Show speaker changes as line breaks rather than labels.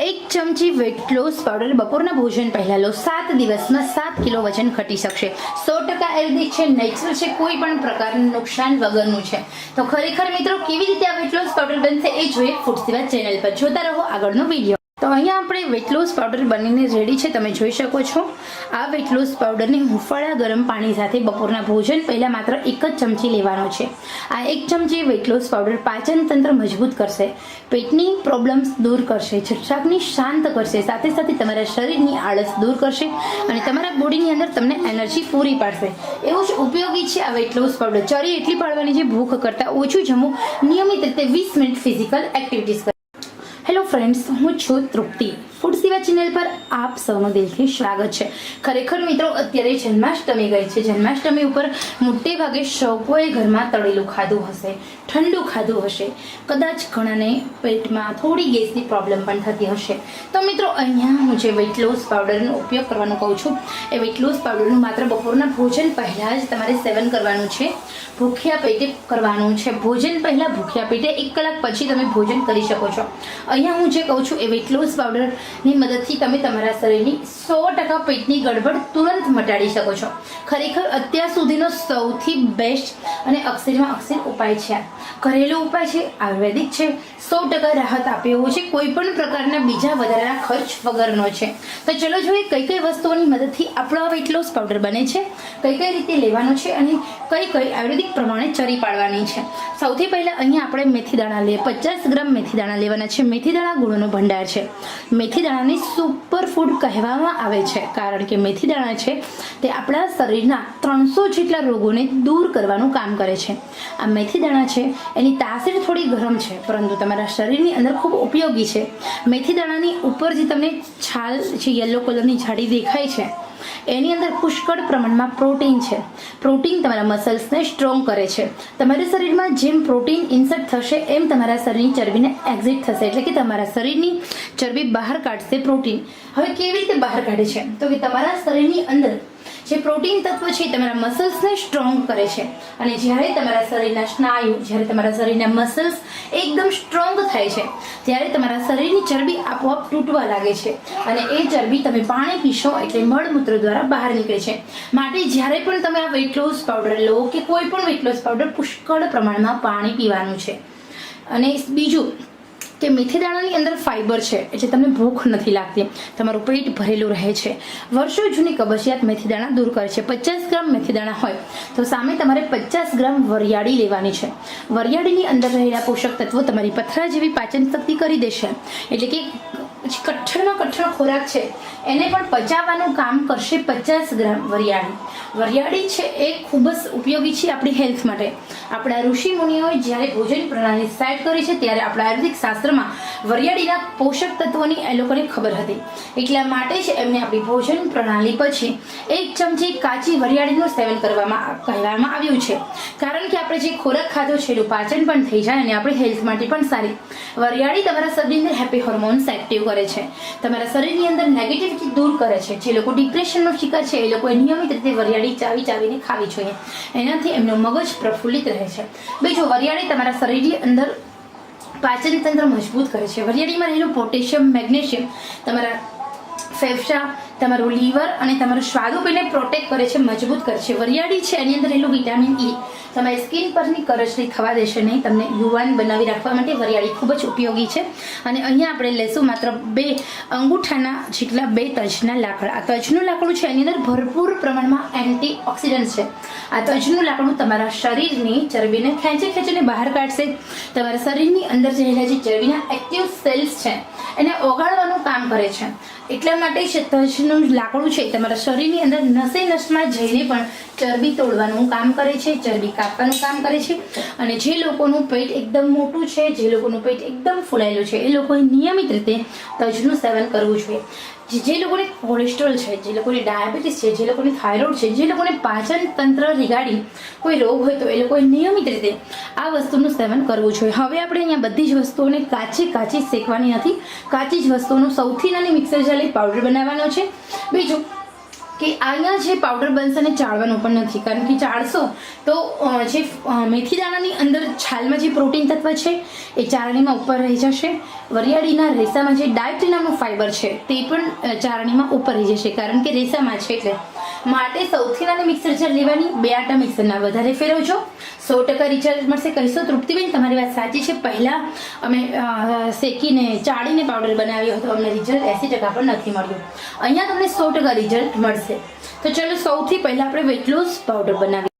એક ચમચી wet loss powder બપોરના ભોજન પહેલા લો. સાત દિવસમાં સાત કિલો વજન ઘટી શકશે. સો ટકા આયુર્વેદિક છે નેચરલ છે, કોઈ પણ પ્રકારનું નુકસાન વગરનું છે. તો ખરેખર મિત્રો, કેવી રીતે આ વેટ લોસ પાવડર બનશે એ જોઈએ ફૂડ સેવા ચેનલ પર. જોતા રહો આગળનો વીડિયો તો અહીંયા આપણે વેટ લોસ પાવડર બનીને રેડી છે, તમે જોઈ શકો છો. આ વેટ લોસ પાવડરને હુંફાળા ગરમ પાણી સાથે બપોરના ભોજન પહેલાં માત્ર એક જ ચમચી લેવાનો છે. આ એક ચમચી વેટ લોસ પાવડર પાચન તંત્ર મજબૂત કરશે. પેટની પ્રોબ્લેમ્સ દૂર કરશે છઠ્ઠાકની શાંત કરશે, સાથે સાથે તમારા શરીરની આળસ દૂર કરશે અને તમારા બોડીની અંદર તમને એનર્જી પૂરી પાડશે. એવું જ ઉપયોગી છે આ વેટ લોસ પાવડર ચરી એટલી પાડવાની છે, ભૂખ કરતાં ઓછું જમવું. નિયમિત રીતે વીસ મિનિટ ફિઝિકલ એક્ટિવિટીઝ ફ્રેન્ડ્સ હું છું તૃપ્તિ. ફૂડ સેવા ચેનલ પર આપ સૌનું દિલથી સ્વાગત છે. ખરેખર મિત્રો, અત્યારે જન્માષ્ટમી ગઈ છે. જન્માષ્ટમી ઉપર મોટે ભાગે સૌકોએ ઘરમાં તળેલું ખાધું હશે, ઠંડુ ખાધું હશે. કદાચ ઘણાને પેટમાં થોડી ગેસની પ્રોબ્લેમ પણ થતી હશે. તો મિત્રો, અહીંયા હું જે વેઇટ લોસ પાવડરનો ઉપયોગ કરવાનું કહું છું, એ વેઇટ લોસ પાવડરનું માત્ર બપોરના ભોજન પહેલાં જ તમારે સેવન કરવાનું છે. ભૂખ્યા પેટે કરવાનું છે. ભોજન પહેલાં ભૂખ્યા પેટે એક કલાક પછી તમે ભોજન કરી શકો છો. અહીંયા હું જે કહું છું, એ વેઇટ લોસ પાવડરની મદદથી તમે તમારા શરીરની સો ટકા પેટની ગડબડ તુરંત મટાડી શકો છો. ખરેખર અત્યાર સુધીનો સૌથી બેસ્ટ અને અક્ષરમાં અક્ષર ઉપાય છે ઘરેલું ઉપાય છે, આયુર્વેદિક છે. સો ટકા રાહત આપે એવો છે, કોઈ પણ પ્રકારના બીજા વધારાના ખર્ચ વગરનો છે. તો ચલો જોઈએ કઈ કઈ વસ્તુઓની મદદથી આપણો વેટ લોસ પાવડર બને છે, કઈ કઈ રીતે લેવાનો છે અને કઈ કઈ આયુર્વેદિક પ્રમાણે ચરી પાડવાની છે. સૌથી પહેલાં અહીંયા આપણે મેથી દાણા લઈએ પચાસ ગ્રામ મેથી દાણા લેવાના છે. મેથી દાણા ગુણોનો ભંડાર છે. મેથી દાણાને સુપર ફૂડ કહેવામાં આવે છે. કારણ કે મેથી દાણા છે તે આપણા શરીરના ત્રણસો જેટલા રોગોને દૂર કરવાનું કામ કરે છે. આ મેથી દાણા છે એની તાસીર થોડી ગરમ છે, પરંતુ તમારા શરીરની અંદર ખૂબ ઉપયોગી છે. મેથી દાણાની ઉપર જે તમને છાલ, જે યલો કલરની જાડી દેખાય છે એની અંદર પુષ્કળ પ્રમાણમાં પ્રોટીન છે. પ્રોટીન તમારા મસલ્સને સ્ટ્રોંગ કરે છે. તમારા શરીરમાં જેમ પ્રોટીન ઇન્સર્ટ થશે, એમ તમારા શરીરની ચરબીને એક્ઝિટ થશે. એટલે કે તમારા શરીરની ચરબી બહાર કાઢશે પ્રોટીન. હવે કેવી રીતે બહાર કાઢે છે? તો કે તમારા શરીરની અંદર જે પ્રોટીન તત્વ છે તમારા મસલ્સને સ્ટ્રોંગ કરે છે. અને જ્યારે તમારા શરીરના સ્નાયુ, જ્યારે તમારા શરીરના મસલ્સ એકદમ સ્ટ્રોંગ થાય છે, ત્યારે તમારા શરીરની ચરબી આપોઆપ તૂટવા લાગે છે. અને એ ચરબી તમે પાણી પીશો એટલે મળમૂત્ર દ્વારા બહાર નીકળે છે. માટે જ્યારે પણ તમે આ વેટ લોસ પાવડર લો કે કોઈ પણ વેટ લોસ પાવડર પુષ્કળ પ્રમાણમાં પાણી પીવાનું છે. અને બીજું કે મેથી દાણાની અંદર ફાઈબર છે, એટલે તમને ભૂખ નથી લાગતી. તમારું પેટ ભરેલું રહે છે. વર્ષો જૂની કબજિયાત મેથી દાણા દૂર કરે છે. પચાસ ગ્રામ મેથી દાણા હોય, તો સામે તમારે પચાસ ગ્રામ વરિયાળી લેવાની છે. વરિયાળીની અંદર રહેલા પોષક તત્વો તમારી પથરા જેવી પાચન શક્તિ કરી દેશે. એટલે કે કઠણમાં કઠણ ખોરાક છે. એને પણ પચાવવાનું કામ કરશે પચાસ ગ્રામ વરિયાળી. વરિયાળી છે એ ખૂબ જ ઉપયોગી છે આપણી હેલ્થ માટે. આપણા ઋષિ મુનિઓએ જ્યારે ભોજન પ્રણાલી સેટ કરી છે ત્યારે આપણા આયુર્વેદિક શાસ્ત્રમાં વરિયાળીના પોષક તત્વોની એ લોકોને ખબર હતી. એટલા માટે જ એમને આપણી ભોજન પ્રણાલી પછી એક ચમચી કાચી વરિયાળીનું સેવન કરવામાં કહેવામાં આવ્યું છે. કારણ કે આપણે જે ખોરાક ખાધો છે એનું પાચન પણ થઈ જાય અને આપણી હેલ્થ માટે પણ સારી. વરિયાળી તમારા શરીરની અંદર હેપી હોર્મોન્સ એક્ટિવ કરે છે. તમારા શરીરની અંદર નેગેટિવિટી દૂર કરે છે. જે લોકો ડિપ્રેશનનો શિકાર છે, એ લોકોએ નિયમિત રીતે વરિયાળી ચાવી ચાવીને ખાવી જોઈએ. એનાથી એમનો મગજ પ્રફુલ્લિત રહે છે. બીજું, વરિયાળી તમારા શરીરની અંદર પાચન તંત્ર મજબૂત કરે છે. વરિયાળીમાં રહેલું પોટેશિયમ, મેગ્નેશિયમ તમારા ફેફસા તમારું લીવર અને તમારું સ્વાદુપીને પ્રોટેક્ટ કરે છે, મજબૂત કરે છે. વરિયાળી છે, એની અંદર રહેલું વિટામિન ઈ તમારી સ્કિન પરની કરચલી થવા દેશે નહીં. તમને યુવાન બનાવી રાખવા માટે વરિયાળી ખૂબ જ ઉપયોગી છે. અને અહીંયા આપણે લેશું માત્ર બે અંગૂઠાના જેટલા બે તજના લાકડા. આ તજનું લાકડું છે, એની અંદર ભરપૂર પ્રમાણમાં એન્ટી છે. આ તજનું લાકડું તમારા શરીરની ચરબીને ખેંચી ખેંચીને બહાર કાઢશે. તમારા શરીરની અંદર રહેલા જે ચરબીના એક્ટિવ સેલ્સ છે એને ઓગાળવાનું કામ કરે છે. એટલા માટે છે તજનું લાકડું છે. તમારા શરીરની અંદર નસે નસમાં જઈને પણ ચરબી તોડવાનું કામ કરે છે, ચરબી કાપવાનું કામ કરે છે. અને જે લોકોનું પેટ એકદમ મોટું છે, જે લોકોનું પેટ એકદમ ફૂલાયેલું છે, એ લોકોએ નિયમિત રીતે તજનું સેવન કરવું જોઈએ. જે લોકોને કોલેસ્ટ્રોલ છે, જે લોકોને ડાયાબિટીસ છે, જે લોકોને થાઇરોઇડ છે, જે લોકોને પાચન તંત્ર રિગાર્ડિંગ કોઈ રોગ હોય તો એ લોકોએ નિયમિત રીતે આ વસ્તુનું સેવન કરવું જોઈએ. હવે આપણે અહીંયા બધી જ વસ્તુઓને કાચી કાચી શેકવાની નથી. કાચી જ વસ્તુઓનું સૌથી નાની મિક્સર જાલી પાવડર બનાવવાનો છે. બીજું કે અહીંયા જે પાવડર બનશે અને ચાળવાનું પણ નથી. કારણ કે ચાળશો તો જે મેથી દાણાની અંદર છાલમાં જે પ્રોટીન તત્વ છે, એ ચારણીમાં ઉપર રહી જશે. વરિયાળીના રેસામાં જે ડાયટ નામનું ફાઈબર છે, તે પણ ચારણીમાં ઉપર રહી જશે. કારણ કે રેસામાં છે એટલે માટે સૌથી નાની મિક્સર જાર લેવાની, બે આટા મિક્સરના વધારે ફેરવજો. સો ટકા રિઝલ્ટ મળશે. કહીશો, તૃપ્તિબેન, તમારી વાત સાચી છે. પહેલાં અમે શેકીને, ચાળીને પાવડર બનાવ્યો હતો. અમને રિઝલ્ટ એંસી ટકા પણ નથી મળ્યું. અહીંયા તમને સો રિઝલ્ટ મળશે. તો ચલો, સૌથી પહેલાં આપણે વેટ લોસ પાવડર બનાવીએ.